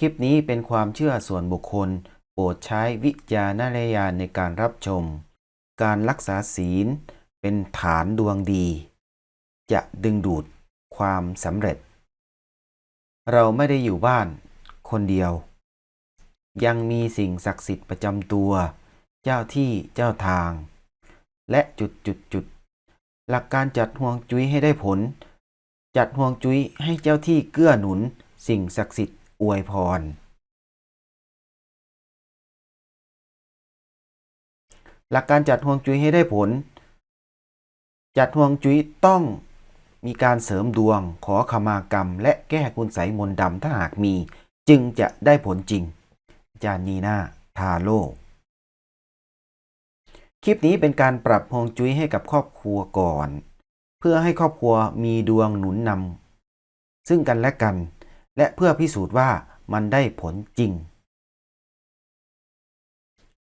คลิปนี้เป็นความเชื่อส่วนบุคคล โปรดใช้วิจารณญาณในการรับชม การรักษาศีลเป็นฐานดวงดี จะดึงดูดความสำเร็จ เราไม่ได้อยู่บ้านคนเดียว ยังมีสิ่งศักดิ์สิทธิ์ประจำตัว เจ้าที่เจ้าทาง และจุดจุดจุดหลักการจัดห่วงจุ้ยให้ได้ผล จัดห่วงจุ้ยให้เจ้าที่เกื้อหนุน สิ่งศักดิ์สิทธิ์ อวยพร หลักการจัดห่วงจุ้ยให้ได้ผล จัดห่วงจุ้ยต้องมีการเสริมดวงขอขมากรรม และแก้คุณไสยมนต์ดำถ้าหากมี จึงจะได้ผลจริง อาจารย์นีนาทาโลคลิปนี้เป็นการปรับฮวงจุ้ยให้กับครอบครัวก่อน เพื่อให้ครอบครัวมีดวงหนุนนำซึ่งกันและกัน และเพื่อพิสูจน์ว่ามันได้ผลจริง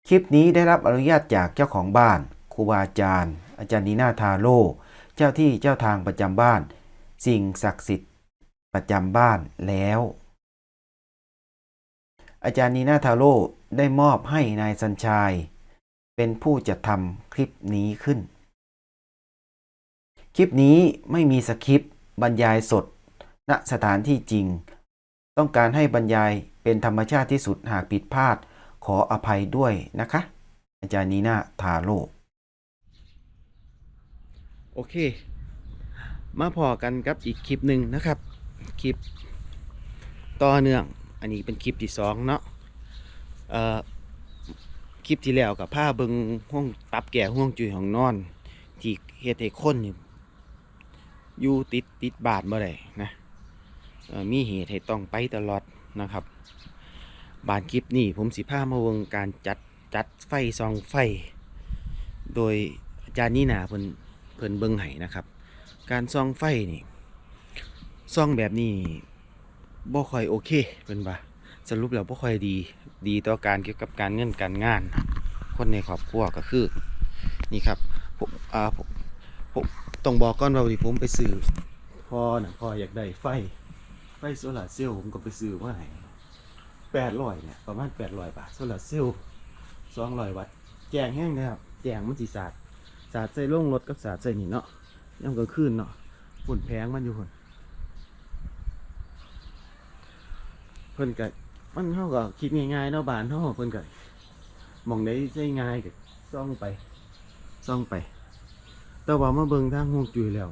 คลิปนี้ได้รับอนุญาตจากเจ้าของบ้านครูบาอาจารย์ อาจารย์นีนาทาโลเจ้าที่เจ้าทางประจำบ้าน สิ่งศักดิ์สิทธิ์ประจำบ้านแล้ว อาจารย์นีนาทาโร่ได้มอบให้นายสัญชัยเป็นผู้จัดทำคลิปนี้ขึ้น คลิปนี้ไม่มีสคริปต์บรรยายสด ณสถานที่จริง ต้องการให้บรรยายเป็นธรรมชาติที่สุดหากผิดพลาดขออภัยด้วยนะคะ อาจารย์นีนาทาโร่โอเค มาพอกันกับอีกคลิปหนึ่งนะครับ คลิปต่อเนื่อง อันนี้เป็นคลิปที่สองเนาะเอ่อคลิปที่แล้วกับผ้าเบิงห้องตับแก่ห้องจุยของนอน ที่เฮ็ดให้คนนี่อยู่ติดติดบาทบ่ได้นะ มีเหตุให้ต้องไปตลอดนะครับ บานคลิปนี้ผมสิพามาเวงการจัดจัดไฟซองไฟ โดยอาจารย์นี่นาเพิ่นเพิ่นเบิ่งให้นะครับ การซองไฟนี่ซองแบบนี้บ่ค่อยโอเคเพิ่นว่าสรุปแล้วบ่ค่อยดีดีต่อการเกี่ยวกับการเงินการงาน คนในครอบครัวก็คือ นี่ครับผมอ่าผมผมต้องบอกก่อนว่าวันนี้ผมไปซื้อพอนะพออยากได้ไฟ ไฟโซลาร์เซลล์ผมก็ไปซื้อมาให้แปดร้อยเนี่ยประมาณแปดร้อยบาทโซลาร์เซลล์สองร้อยวัตต์แจงแห้งนะครับแจงมันสีสาดสาดใส่ล่งรถกับสาดใส่นี่เนาะย่ำกลางคืนเนาะฝุ่นแพงมันอยู่คนเพิ่นก็มันเขาก็คิดง่ายๆเนาะบานเขาเพิ่นก็หมองได้ใช้ง่ายก็ซ่องไปซ่องไป แต่ว่ามาเบิ่งทางฮวงจุ้ยแล้ว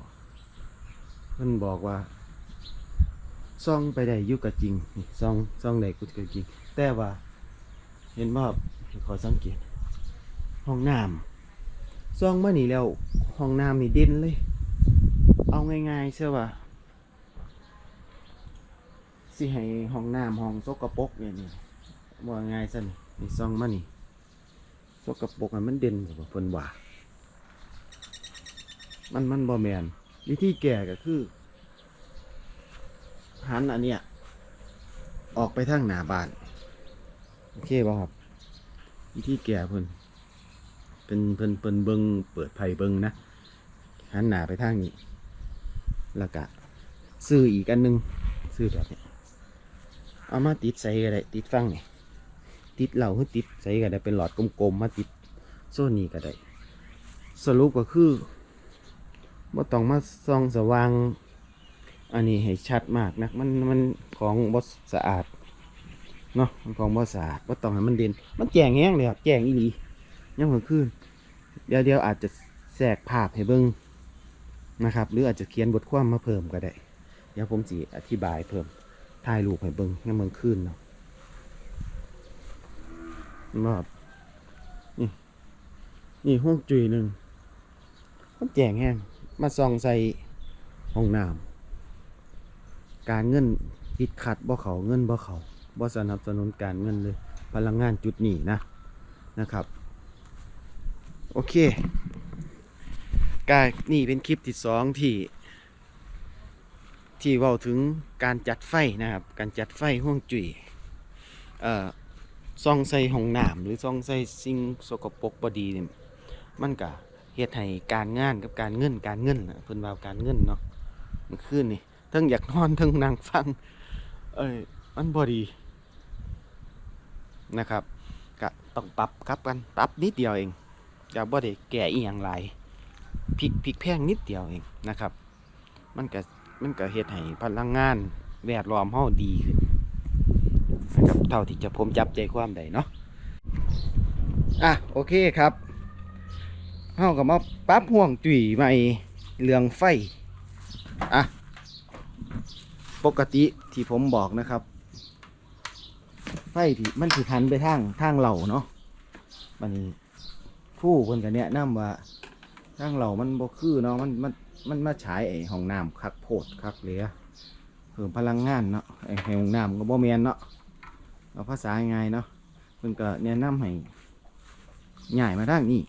เพิ่นบอกว่า ซ่องไปได้ยุกะจริงนี่ซ่องซ่องได้กุกะจริง แต่ว่า เห็นว่าขอสังเกต ห้องน้ำซ่องมานี่แล้วห้องน้ำนี่เด่นเลย เอาง่ายๆเชื่อว่าสิให้ห้องน้ำห้องสกปรกเนี่ยนี่ว่าง่ายซะนี่นี่ซ่องมานี่สกปรกอะมันเด่นกว่าเพิ่นว่ามันมันบ่แมนวิธีแก้ก็คือ หันอันเนี้ยออกไปทางหน้าบ้านโอเคป่ะครับวิธีแก่เพิ่นเป็นเพิ่นเพิ่นเบิงเปิดไผ่เบิงนะหันหน้าไปทางนี้ แล้วก็ซื้ออีกอันหนึงซื้อแบบนี้เอามาติดใส่ก็ได้ติดฟังนี่ติดเหล่าให้ติดใส่ก็ได้เป็นหลอดกลมๆมาติดโซนนี้ก็ได้สรุปก็คือว่าต้องมาส่องสว่าง อันนี้ให้ชัดมากนะมันมันของบดสะอาดเนาะมันของบดสะอาดว่าต้องให้มันเด่นมันแจงแห้งเลยครับแจงอีหลียังหัวขึ้นเดี๋ยวเดี๋ยวอาจจะแทรกภาพให้เบิ้งนะครับ หรืออาจจะเขียนบทความมาเพิ่มก็ได้ เดี๋ยวผมสีอธิบายเพิ่มถ่ายรูปให้เบิ้งยังมันขึ้นเนาะมาครับนี่นี่ห้องจุยหนึ่งมันแจงแห้งมาส่องใส่ห้องน้ำ การเงินติดขัดบ่เขาเงินบ่เขาบ่สนับสนุนการเงินเลย พลังงานจุดนี้นะนะครับ โอเคกานี่เป็นคลิปที่สองที่ที่เว้าถึงการจัดไฟนะครับ การจัดไฟห่วงจุยเอ่อซองใส่ห้องน้ำหรือซองใส่สิ่งสกปรกบดีเนี่ยมันก็เฮ็ดให้การงานกับการเงินการเงินน่ะเพิ่นว่าการเงินเนาะมันขึ้นนี่ ทั้งอยากนอนทั้งนั่งฟัง เอ้ยมันบอดีนะครับก็ต้องปรับครับกันปรับนิดเดียวเองจะบ่ได้แก่อีหยังหลายพริกพริกแพงนิดเดียวเองนะครับ มันก็มันก็เฮ็ดให้พลังงานแวดล้อมเฮาดีขึ้นนะครับเท่าที่จะผมจับใจความได้เนาะอะโอเคครับเฮาก็มาปรับห่วงจุ๋ยใหม่เรื่องไฟอะ ปกติที่ผมบอกนะครับไฟที่มันสิหันไปทางทางเหล่าเนาะมันนี้ผู้คนกันเนี้ยนํว่าทางเหล่ามันบ่คือเนาะมันมันมันมาฉายไอ้ห้องน้ำคักโพดคักเหลือเพิ่มพลังงานเนาะไอ้ห้องน้ำก็บ่แมนเนาะเอาภาษาง่ายเนาะเพิ่นก็แนะนำให้ย้ายมาทางนี้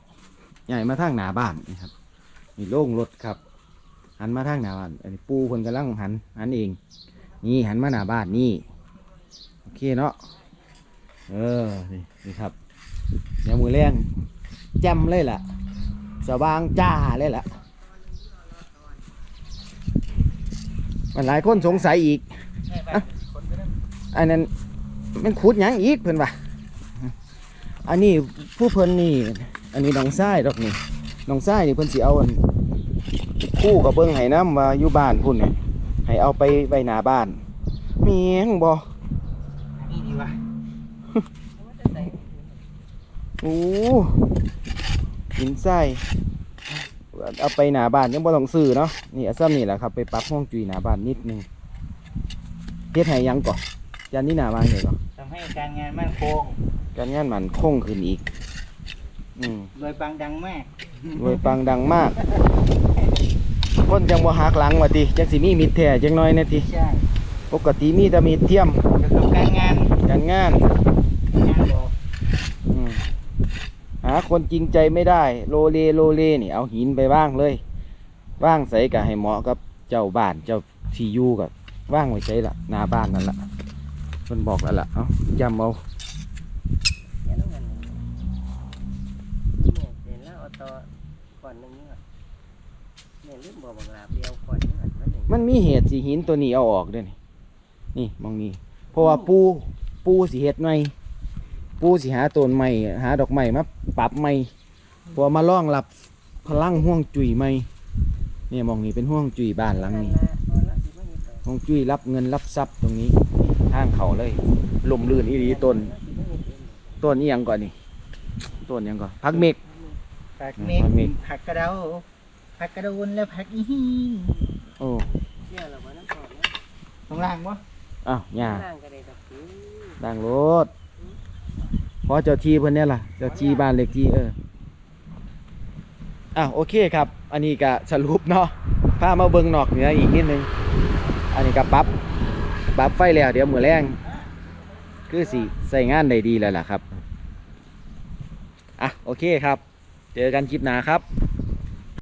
ย้ายมาทางหน้าบ้านนี่ครับนี่โล่งรถครับ หันมาทางหน้าบ้านอันนี้ปูเพิ่นกำลังหันหันเอง นี่หันมาหน้าบ้านนี่โอเคเนาะเออนี่นี่ครับเดี๋ยวมือแรงแจ่มเลยล่ะสว่างจ้าเลยล่ะมันหลายคนสงสัยอีกอะอันนั้นมันขุดหยังอีกเพิ่นว่าอันนี้ผู้เพิ่นนี่ อันนี้น้องทรายดอกนี่น้องทรายนี่เพิ่นสิเอาอัน คู่กับเบิ่งให้น้ำว่าอยู่บ้านพุ่นนี่ให้เอาไปไว้หน้าบ้านเมียงบ่นี่ดีวะโอ้หินทรายเอาไปหน้าบ้านยังบ่ต้องซื้อเนาะนี่อาซ้ำนี่แหละครับไปปรับห้องจุยหน้าบ้านนิดนึงเฮ็ดให้หยังก่อนจานนี้หน้าบ้านเลยก่อนทำให้การงานมั่นคงการงานมันคงขึ้นอีก อืมโดยปังดังมากรวยปังดังมาก คนจังบ่หักหลังว่าติจังสิมีมิตรแท้จังน้อยแน่ติใช่ปกติมีแต่มิตรเทียมเกี่ยวกับการงานการงานงานบอกอืมหาคนจริงใจไม่ได้ โลเลโลเลนี่เอาหินไปว่างเลยว่างใส่กะให้เหมาะกับเจ้าบ้านเจ้าที่อยู่กับว่างไว้ใช้ละหน้าบ้านนั่นละเพิ่นบอกแล้วล่ะเอาจำเอาเนี่ยต้องเงินเนี่ยเห็นแล้วเอาต่อก่อนหนึ่งนี่ก่อน เนี่ยลืมบอกบอกลาเปรียวก่อนนี่ก่อนนั่นเองมันมีเหตุสิหินตัวนี้เอาออกเด้วยนี่นี่มองนี่เพราะว่าปูปูสิเฮ็ดใหม่ปูสิหาต้นใหม่หาดอกไม้มาปรับใหม่เพราะว่ามาล่องรับพลังห่วงจุยใหม่เนี่ยมองนี่เป็นห่วงจุยบ้านหลังนี้ฮวงจุ้ยรับเงินรับทรัพย์ตรงนี้ทางเขาเลยลมลื่นอีหลีต้นต้นนี้ยังก่อนนี่ต้นหยังก่อนพักเมก ผักเม็กผักเม็กผักกระเดา ผักกระโดนและผักอีหินโอ้เที่ยวเรามาน้ำก่อนนะตรงล่างบ่อ้าวหญ้าล่างก็ได้ดอกคือดังรถพอเจ้าทีเพิ่นเนี่ยล่ะเจ้าทีบ้านเล็กที่เอออ้าวโอเคครับ อันนี้ก็สรุปเนาะพามาเบิ่งนอกเหนืออีกนิดนึง อันนี้ก็ปรับปรับไฟแล้วเดี๋ยวมือแรงคือสิใส่งานได้ดีแล้วล่ะครับ อะโอเคครับ เจอกันคลิปหน้าครับ